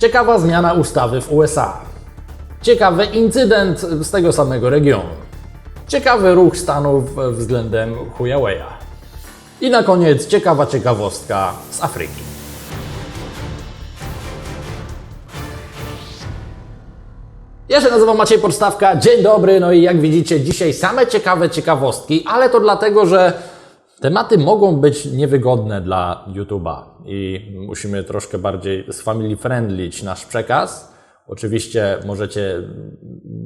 Ciekawa zmiana ustawy w USA. Ciekawy incydent z tego samego regionu. Ciekawy ruch Stanów względem Huawei'a. I na koniec ciekawa ciekawostka z Afryki. Ja się nazywam Maciej Podstawka, dzień dobry, no i jak widzicie dzisiaj same ciekawe ciekawostki, ale to dlatego, że tematy mogą być niewygodne dla YouTube'a i musimy troszkę bardziej family friendlyć nasz przekaz. Oczywiście możecie,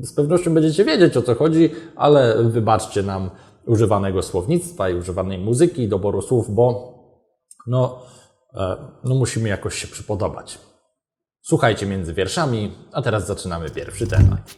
z pewnością będziecie wiedzieć o co chodzi, ale wybaczcie nam używanego słownictwa i używanej muzyki doboru słów, bo no, e, no musimy jakoś się przypodobać. Słuchajcie między wierszami, a teraz zaczynamy pierwszy temat.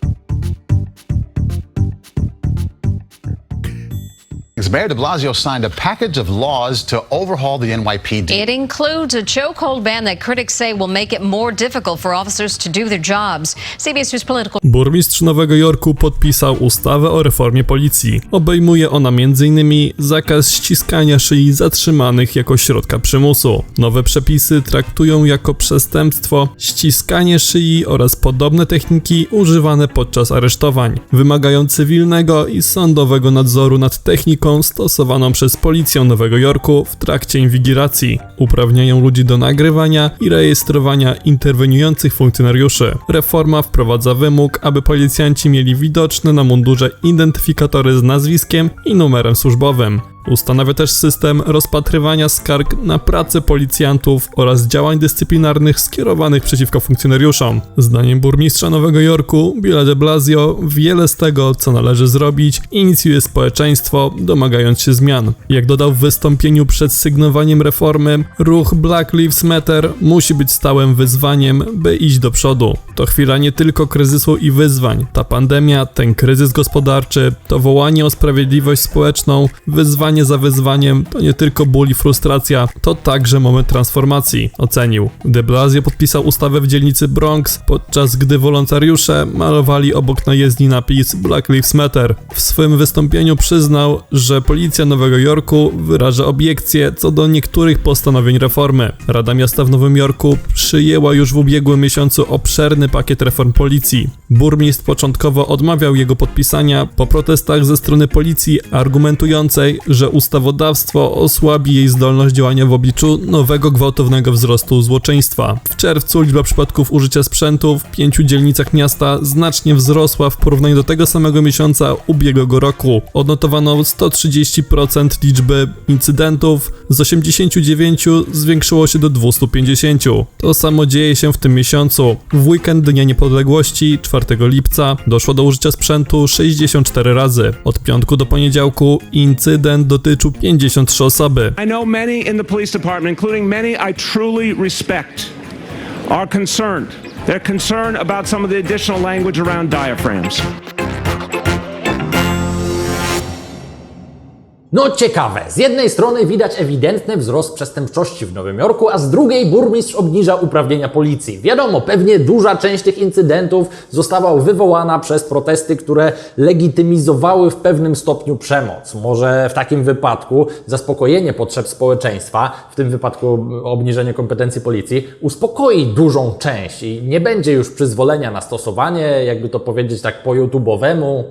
Mayor de Blasio signed a package of laws to overhaul the NYPD. It includes a chokehold ban that critics say will make it more difficult for officers to do their jobs. CBS News political Burmistrz Nowego Jorku podpisał ustawę o reformie policji. Obejmuje ona m.in. zakaz ściskania szyi zatrzymanych jako środka przymusu. Nowe przepisy traktują jako przestępstwo ściskanie szyi oraz podobne techniki używane podczas aresztowań. Wymagają cywilnego i sądowego nadzoru nad techniką stosowaną przez policję Nowego Jorku w trakcie inwigilacji. Uprawniają ludzi do nagrywania i rejestrowania interweniujących funkcjonariuszy. Reforma wprowadza wymóg, aby policjanci mieli widoczne na mundurze identyfikatory z nazwiskiem i numerem służbowym. Ustanawia też system rozpatrywania skarg na pracę policjantów oraz działań dyscyplinarnych skierowanych przeciwko funkcjonariuszom. Zdaniem burmistrza Nowego Jorku, Billa de Blasio, wiele z tego, co należy zrobić, inicjuje społeczeństwo, domagając się zmian. Jak dodał w wystąpieniu przed sygnowaniem reformy, ruch Black Lives Matter musi być stałym wyzwaniem, by iść do przodu. To chwila nie tylko kryzysu i wyzwań. Ta pandemia, ten kryzys gospodarczy, to wołanie o sprawiedliwość społeczną, wyzwanie za wyzwaniem, to nie tylko ból i frustracja, to także moment transformacji, ocenił. De Blasio podpisał ustawę w dzielnicy Bronx, podczas gdy wolontariusze malowali obok najezdni napis Black Lives Matter. W swym wystąpieniu przyznał, że policja Nowego Jorku wyraża obiekcje co do niektórych postanowień reformy. Rada Miasta w Nowym Jorku przyjęła już w ubiegłym miesiącu obszerny pakiet reform policji. Burmistrz początkowo odmawiał jego podpisania po protestach ze strony policji, argumentującej, że ustawodawstwo osłabi jej zdolność działania w obliczu nowego gwałtownego wzrostu złoczyństwa. W czerwcu liczba przypadków użycia sprzętu w pięciu dzielnicach miasta znacznie wzrosła w porównaniu do tego samego miesiąca ubiegłego roku. Odnotowano 130% liczby incydentów, z 89 zwiększyło się do 250. To samo dzieje się w tym miesiącu. W weekend Dnia Niepodległości 4 lipca doszło do użycia sprzętu 64 razy. Od piątku do poniedziałku incydent dotyczył 53 osoby. I know many in the police department, including many I truly respect, are concerned. They're concerned about some of the additional language around diaphragms. No ciekawe, z jednej strony widać ewidentny wzrost przestępczości w Nowym Jorku, a z drugiej burmistrz obniża uprawnienia policji. Wiadomo, pewnie duża część tych incydentów została wywołana przez protesty, które legitymizowały w pewnym stopniu przemoc. Może w takim wypadku zaspokojenie potrzeb społeczeństwa, w tym wypadku obniżenie kompetencji policji, uspokoi dużą część i nie będzie już przyzwolenia na stosowanie, jakby to powiedzieć tak po YouTube'owemu.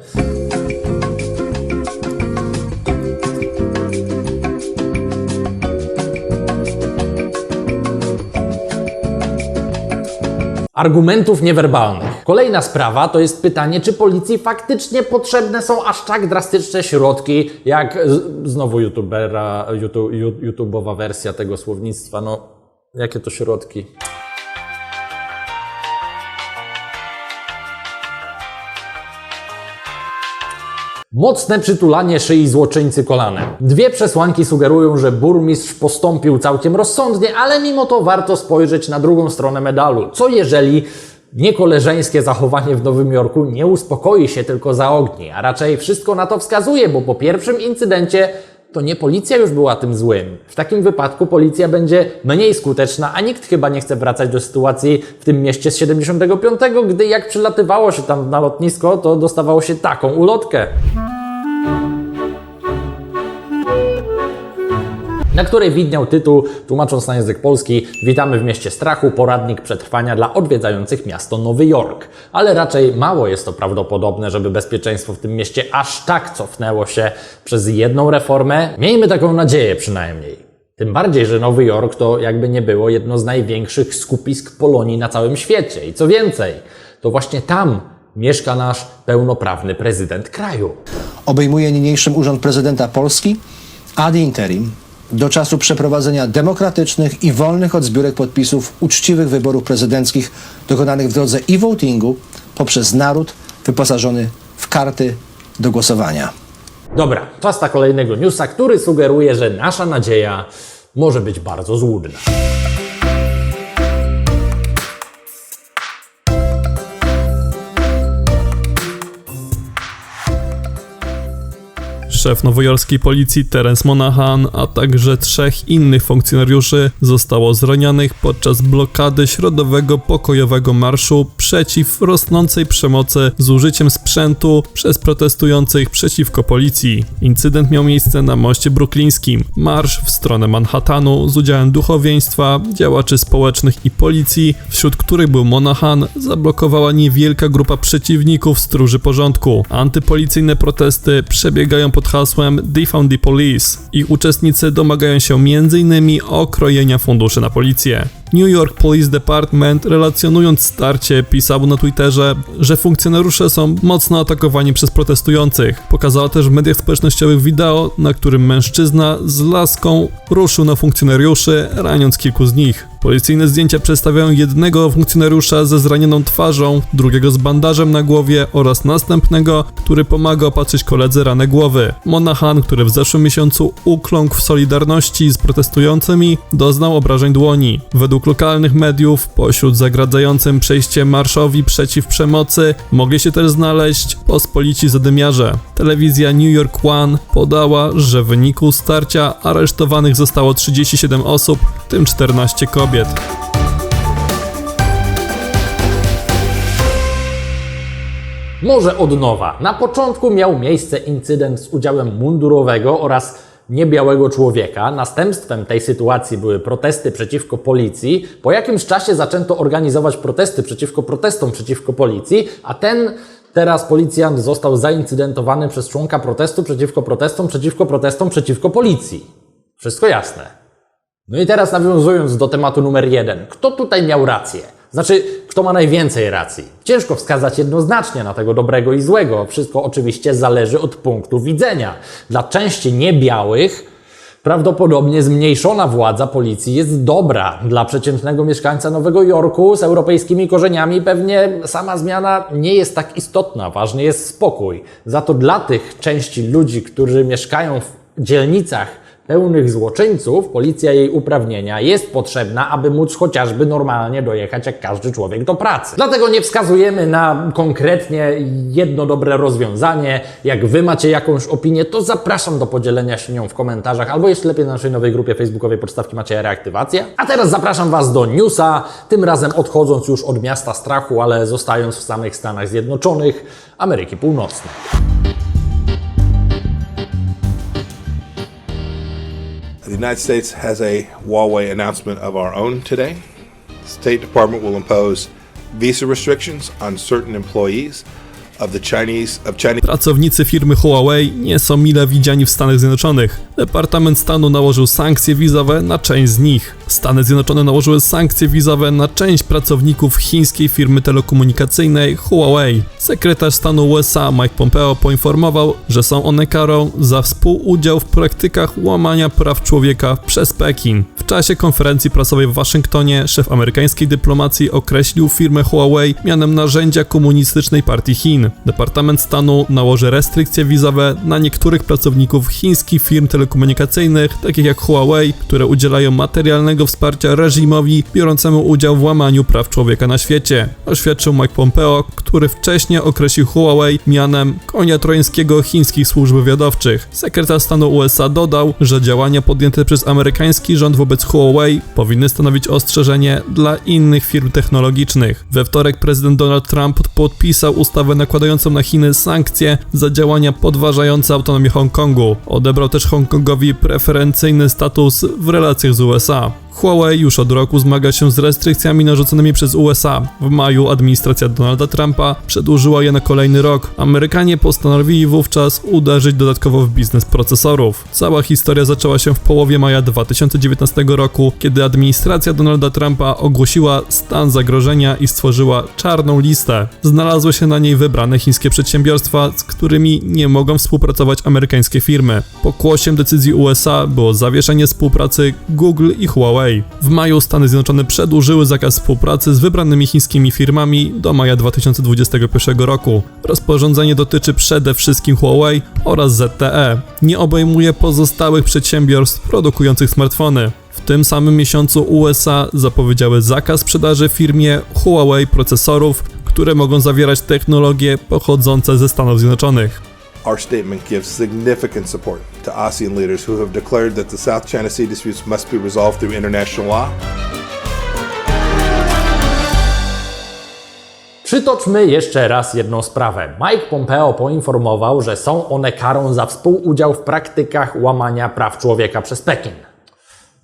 Argumentów niewerbalnych. Kolejna sprawa to jest pytanie, czy policji faktycznie potrzebne są aż tak drastyczne środki, jak znowu youtubera, YouTube, YouTube'owa wersja tego słownictwa. No, jakie to środki? Mocne przytulanie szyi złoczyńcy kolanem. Dwie przesłanki sugerują, że burmistrz postąpił całkiem rozsądnie, ale mimo to warto spojrzeć na drugą stronę medalu. Co jeżeli niekoleżeńskie zachowanie w Nowym Jorku nie uspokoi się, tylko zaogni? A raczej wszystko na to wskazuje, bo po pierwszym incydencie to nie policja już była tym złym. W takim wypadku policja będzie mniej skuteczna, a nikt chyba nie chce wracać do sytuacji w tym mieście z 75, gdy jak przylatywało się tam na lotnisko, to dostawało się taką ulotkę. Na której widniał tytuł, tłumacząc na język polski, Witamy w mieście strachu, poradnik przetrwania dla odwiedzających miasto Nowy Jork. Ale raczej mało jest to prawdopodobne, żeby bezpieczeństwo w tym mieście aż tak cofnęło się przez jedną reformę. Miejmy taką nadzieję przynajmniej. Tym bardziej, że Nowy Jork to jakby nie było jedno z największych skupisk Polonii na całym świecie. I co więcej, to właśnie tam mieszka nasz pełnoprawny prezydent kraju. obejmuje niniejszym urząd prezydenta Polski ad interim do czasu przeprowadzenia demokratycznych i wolnych od zbiórek podpisów uczciwych wyborów prezydenckich dokonanych w drodze e-votingu poprzez naród wyposażony w karty do głosowania. Dobra, czas na kolejnego newsa, który sugeruje, że nasza nadzieja może być bardzo złudna. Szef nowojorskiej policji Terence Monahan, a także trzech innych funkcjonariuszy zostało zranionych podczas blokady środowego pokojowego marszu przeciw rosnącej przemocy z użyciem sprzętu przez protestujących przeciwko policji. Incydent miał miejsce na moście bruklińskim. Marsz w stronę Manhattanu z udziałem duchowieństwa, działaczy społecznych i policji, wśród których był Monahan, zablokowała niewielka grupa przeciwników stróży porządku. Antypolicyjne protesty przebiegają pod hasłem Defund the Police. Ich uczestnicy domagają się m.in. okrojenia funduszy na policję. New York Police Department, relacjonując starcie, pisał na Twitterze, że funkcjonariusze są mocno atakowani przez protestujących. Pokazała też w mediach społecznościowych wideo, na którym mężczyzna z laską ruszył na funkcjonariuszy, raniąc kilku z nich. Policyjne zdjęcia przedstawiają jednego funkcjonariusza ze zranioną twarzą, drugiego z bandażem na głowie oraz następnego, który pomaga opatrzyć koledze ranę głowy. Monahan, który w zeszłym miesiącu ukląkł w solidarności z protestującymi, doznał obrażeń dłoni. Według lokalnych mediów, pośród zagradzającym przejście marszowi przeciw przemocy, mogli się też znaleźć pospolici zadymiarze. Telewizja New York One podała, że w wyniku starcia aresztowanych zostało 37 osób, w tym 14 kobiet. Może od nowa. Na początku miał miejsce incydent z udziałem mundurowego oraz niebiałego człowieka. Następstwem tej sytuacji były protesty przeciwko policji. Po jakimś czasie zaczęto organizować protesty przeciwko protestom przeciwko policji, a ten teraz policjant został zaincydentowany przez członka protestu przeciwko protestom, przeciwko protestom, przeciwko policji. Wszystko jasne. No i teraz nawiązując do tematu numer jeden. Kto tutaj miał rację? Znaczy, kto ma najwięcej racji? Ciężko wskazać jednoznacznie na tego dobrego i złego. Wszystko oczywiście zależy od punktu widzenia. Dla części niebiałych prawdopodobnie zmniejszona władza policji jest dobra. Dla przeciętnego mieszkańca Nowego Jorku z europejskimi korzeniami pewnie sama zmiana nie jest tak istotna. Ważny jest spokój. Za to dla tych części ludzi, którzy mieszkają w dzielnicach pełnych złoczyńców, policja jej uprawnienia jest potrzebna, aby móc chociażby normalnie dojechać jak każdy człowiek do pracy. Dlatego nie wskazujemy na konkretnie jedno dobre rozwiązanie. Jak Wy macie jakąś opinię, to zapraszam do podzielenia się nią w komentarzach, albo jeszcze lepiej na naszej nowej grupie facebookowej Podstawki Macie Reaktywację. A teraz zapraszam Was do newsa, tym razem odchodząc już od miasta strachu, ale zostając w samych Stanach Zjednoczonych Ameryki Północnej. The United States has a Huawei announcement of our own today. State Department will impose visa restrictions on certain employees Pracownicy firmy Huawei nie są mile widziani w Stanach Zjednoczonych. Departament Stanu nałożył sankcje wizowe na część z nich. Stany Zjednoczone nałożyły sankcje wizowe na część pracowników chińskiej firmy telekomunikacyjnej Huawei. Sekretarz stanu USA Mike Pompeo poinformował, że są one karą za współudział w praktykach łamania praw człowieka przez Pekin. W czasie konferencji prasowej w Waszyngtonie szef amerykańskiej dyplomacji określił firmę Huawei mianem narzędzia komunistycznej partii Chin. Departament Stanu nałoży restrykcje wizowe na niektórych pracowników chińskich firm telekomunikacyjnych, takich jak Huawei, które udzielają materialnego wsparcia reżimowi biorącemu udział w łamaniu praw człowieka na świecie. Oświadczył Mike Pompeo, który wcześniej określił Huawei mianem konia trojańskiego chińskich służb wywiadowczych. Sekretarz stanu USA dodał, że działania podjęte przez amerykański rząd wobec wobec Huawei powinny stanowić ostrzeżenie dla innych firm technologicznych. We wtorek prezydent Donald Trump podpisał ustawę nakładającą na Chiny sankcje za działania podważające autonomię Hongkongu. Odebrał też Hongkongowi preferencyjny status w relacjach z USA. Huawei już od roku zmaga się z restrykcjami narzuconymi przez USA. W maju administracja Donalda Trumpa przedłużyła je na kolejny rok. Amerykanie postanowili wówczas uderzyć dodatkowo w biznes procesorów. Cała historia zaczęła się w połowie maja 2019 roku, kiedy administracja Donalda Trumpa ogłosiła stan zagrożenia i stworzyła czarną listę. Znalazły się na niej wybrane chińskie przedsiębiorstwa, z którymi nie mogą współpracować amerykańskie firmy. Pokłosiem decyzji USA było zawieszenie współpracy Google i Huawei. W maju Stany Zjednoczone przedłużyły zakaz współpracy z wybranymi chińskimi firmami do maja 2021 roku. Rozporządzenie dotyczy przede wszystkim Huawei oraz ZTE. Nie obejmuje pozostałych przedsiębiorstw produkujących smartfony. W tym samym miesiącu USA zapowiedziały zakaz sprzedaży firmie Huawei procesorów, które mogą zawierać technologie pochodzące ze Stanów Zjednoczonych. Our statement gives significant support to ASEAN leaders who have declared that the South China Sea disputes must be resolved through international law. Przytoczmy jeszcze raz jedną sprawę. Mike Pompeo poinformował, że są one karą za współudział w praktykach łamania praw człowieka przez Pekin.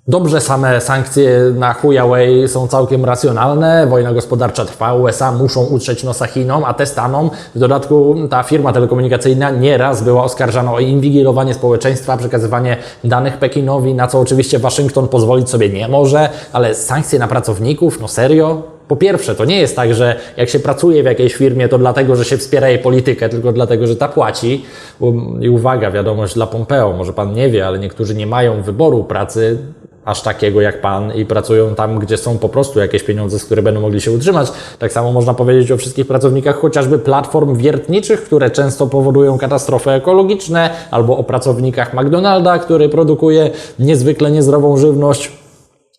Dobrze, same sankcje na Huawei są całkiem racjonalne. Wojna gospodarcza trwa, USA muszą utrzeć nosa Chinom, a te Stanom. W dodatku ta firma telekomunikacyjna nieraz była oskarżana o inwigilowanie społeczeństwa, przekazywanie danych Pekinowi, na co oczywiście Waszyngton pozwolić sobie nie może, ale sankcje na pracowników, no serio? Po pierwsze, to nie jest tak, że jak się pracuje w jakiejś firmie, to dlatego, że się wspiera jej politykę, tylko dlatego, że ta płaci. Bo- I uwaga, wiadomość dla Pompeo, może pan nie wie, ale niektórzy nie mają wyboru pracy aż takiego jak pan i pracują tam, gdzie są po prostu jakieś pieniądze, z które będą mogli się utrzymać. Tak samo można powiedzieć o wszystkich pracownikach chociażby platform wiertniczych, które często powodują katastrofy ekologiczne, albo o pracownikach McDonalda, który produkuje niezwykle niezdrową żywność.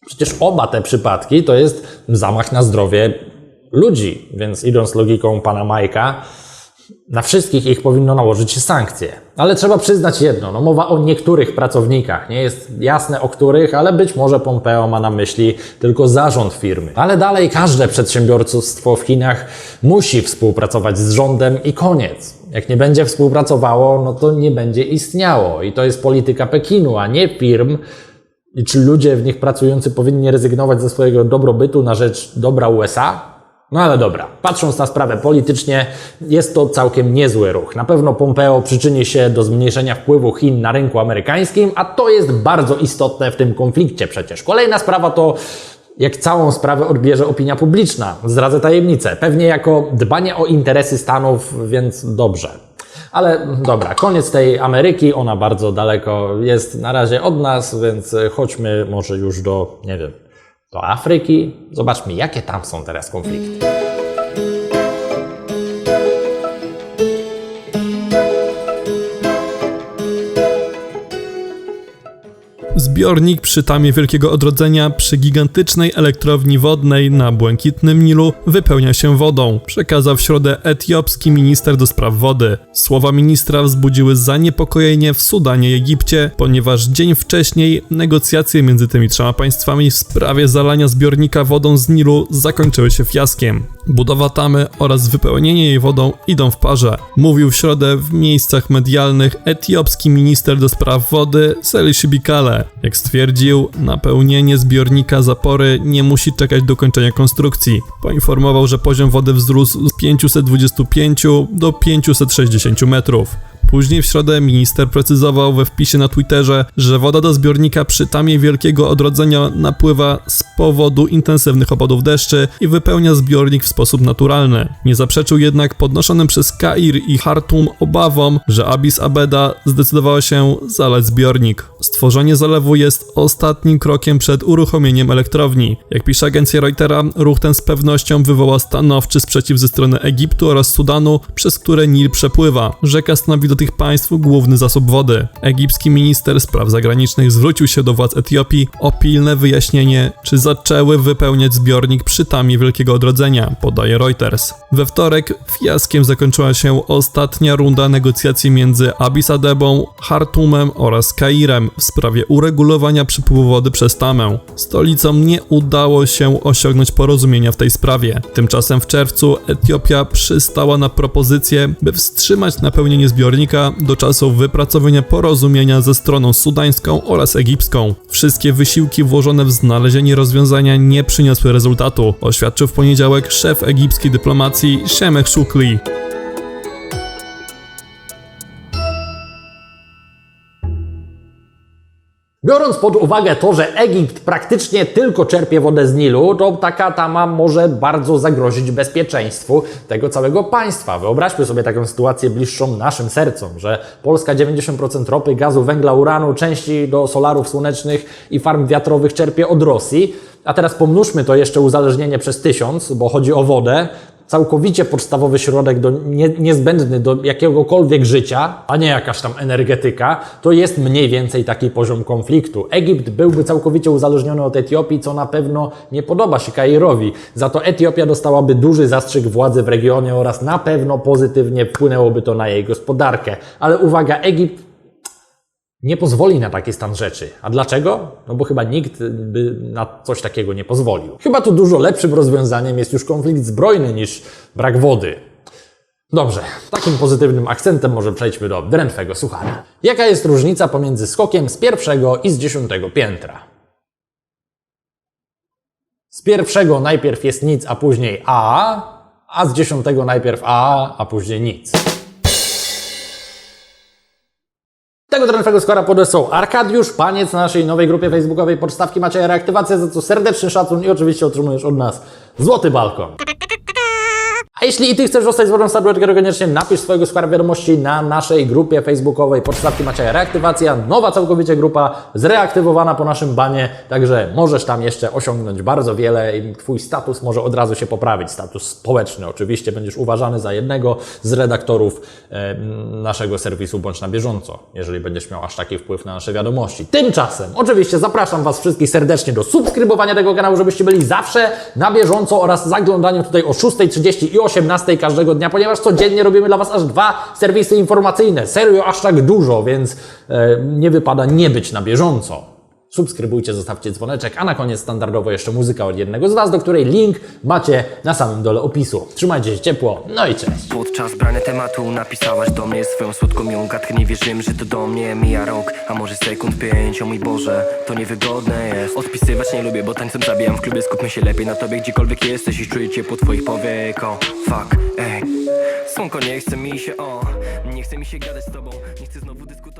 Przecież oba te przypadki to jest zamach na zdrowie ludzi, więc idąc logiką pana Majka, na wszystkich ich powinno nałożyć się sankcje. Ale trzeba przyznać jedno, no mowa o niektórych pracownikach, nie jest jasne o których, ale być może Pompeo ma na myśli tylko zarząd firmy. Ale dalej każde przedsiębiorstwo w Chinach musi współpracować z rządem i koniec. Jak nie będzie współpracowało, no to nie będzie istniało. I to jest polityka Pekinu, a nie firm, i czy ludzie w nich pracujący powinni rezygnować ze swojego dobrobytu na rzecz dobra USA? No ale dobra, patrząc na sprawę politycznie, jest to całkiem niezły ruch. Na pewno Pompeo przyczyni się do zmniejszenia wpływu Chin na rynku amerykańskim, a to jest bardzo istotne w tym konflikcie przecież. Kolejna sprawa to jak całą sprawę odbierze opinia publiczna. Zdradzę tajemnicę. Pewnie jako dbanie o interesy Stanów, więc dobrze. Ale dobra, koniec tej Ameryki, ona bardzo daleko jest na razie od nas, więc chodźmy może już do, nie wiem, do Afryki. Zobaczmy, jakie tam są teraz konflikty. Zbiornik przy tamie Wielkiego Odrodzenia przy gigantycznej elektrowni wodnej na Błękitnym Nilu wypełnia się wodą, przekazał w środę etiopski minister do spraw wody. Słowa ministra wzbudziły zaniepokojenie w Sudanie i Egipcie, ponieważ dzień wcześniej negocjacje między tymi trzema państwami w sprawie zalania zbiornika wodą z Nilu zakończyły się fiaskiem. Budowa tamy oraz wypełnienie jej wodą idą w parze, mówił w środę w miejscach medialnych etiopski minister do spraw wody Seli Shibikale. Jak stwierdził, napełnienie zbiornika zapory nie musi czekać do kończenia konstrukcji. Poinformował, że poziom wody wzrósł z 525 do 560 metrów. Później w środę minister precyzował we wpisie na Twitterze, że woda do zbiornika przy tamie Wielkiego Odrodzenia napływa z powodu intensywnych opadów deszczy i wypełnia zbiornik w sposób naturalny. Nie zaprzeczył jednak podnoszonym przez Kair i Hartum obawom, że Addis Abeba zdecydowała się zalać zbiornik. Stworzenie zalewu jest ostatnim krokiem przed uruchomieniem elektrowni. Jak pisze agencja Reutera, ruch ten z pewnością wywoła stanowczy sprzeciw ze strony Egiptu oraz Sudanu, przez które Nil przepływa. Rzeka stanowi dotychczas tych państw główny zasób wody. Egipski minister spraw zagranicznych zwrócił się do władz Etiopii o pilne wyjaśnienie, czy zaczęły wypełniać zbiornik przy tamie Wielkiego Odrodzenia, podaje Reuters. We wtorek fiaskiem zakończyła się ostatnia runda negocjacji między Addis Abebą, Hartumem oraz Kairem w sprawie uregulowania przepływu wody przez tamę. Stolicom nie udało się osiągnąć porozumienia w tej sprawie. Tymczasem w czerwcu Etiopia przystała na propozycję, by wstrzymać napełnienie zbiornika do czasu wypracowania porozumienia ze stroną sudańską oraz egipską. Wszystkie wysiłki włożone w znalezienie rozwiązania nie przyniosły rezultatu, oświadczył w poniedziałek szef egipskiej dyplomacji Shemek Shukli. Biorąc pod uwagę to, że Egipt praktycznie tylko czerpie wodę z Nilu, to taka tama może bardzo zagrozić bezpieczeństwu tego całego państwa. Wyobraźmy sobie taką sytuację bliższą naszym sercom, że Polska 90% ropy, gazu, węgla, uranu, części do solarów słonecznych i farm wiatrowych czerpie od Rosji. A teraz pomnóżmy to jeszcze uzależnienie przez tysiąc, bo chodzi o wodę. Całkowicie podstawowy środek do, nie, niezbędny do jakiegokolwiek życia, a nie jakaś tam energetyka, to jest mniej więcej taki poziom konfliktu. Egipt byłby całkowicie uzależniony od Etiopii, co na pewno nie podoba się Kairowi. Za to Etiopia dostałaby duży zastrzyk władzy w regionie oraz na pewno pozytywnie wpłynęłoby to na jej gospodarkę. Ale uwaga, Egipt nie pozwoli na taki stan rzeczy. A dlaczego? No bo chyba nikt by na coś takiego nie pozwolił. Chyba tu dużo lepszym rozwiązaniem jest już konflikt zbrojny niż brak wody. Dobrze, takim pozytywnym akcentem może przejdźmy do drętwego suchara. Jaka jest różnica pomiędzy skokiem z pierwszego i z dziesiątego piętra? Z pierwszego najpierw jest nic, a później A, a z dziesiątego najpierw A, a później nic. Tego drętwego skora podesłał Arkadiusz, paniec na naszej nowej grupie facebookowej Podstawki Macieja Reaktywacja, za co serdeczny szacun i oczywiście otrzymujesz od nas złoty balkon. A jeśli i Ty chcesz zostać złotem statuetkę, koniecznie napisz swojego skłara wiadomości na naszej grupie facebookowej Podstawki Macieja Reaktywacja. Nowa całkowicie grupa, zreaktywowana po naszym banie, także możesz tam jeszcze osiągnąć bardzo wiele i Twój status może od razu się poprawić. Status społeczny oczywiście, będziesz uważany za jednego z redaktorów e, naszego serwisu Bądź na bieżąco, jeżeli będziesz miał aż taki wpływ na nasze wiadomości. Tymczasem, oczywiście zapraszam Was wszystkich serdecznie do subskrybowania tego kanału, żebyście byli zawsze na bieżąco oraz zaglądaniu tutaj o 6.30 i 18.00 każdego dnia, ponieważ codziennie robimy dla Was aż dwa serwisy informacyjne. Serio, aż tak dużo, więc e, nie wypada nie być na bieżąco. Subskrybujcie, zostawcie dzwoneczek, a na koniec standardowo jeszcze muzyka od jednego z Was, do której link macie na samym dole opisu. Trzymajcie się ciepło, no i cześć! Podczas brania tematu napisałaś do mnie swoją słodką miłą gadkę. Nie wierzyłem, że to do mnie mija rok, a może sekund pięć. O mój Boże, to niewygodne jest. Odpisywać nie lubię, bo tańcem zabijam w klubie. Skupmy się lepiej na tobie, gdziekolwiek jesteś I czuję ciepło twoich powiek, fuck, ej. Słonko nie chce mi się, o Nie chce mi się gadać z tobą, nie chcę znowu dyskutować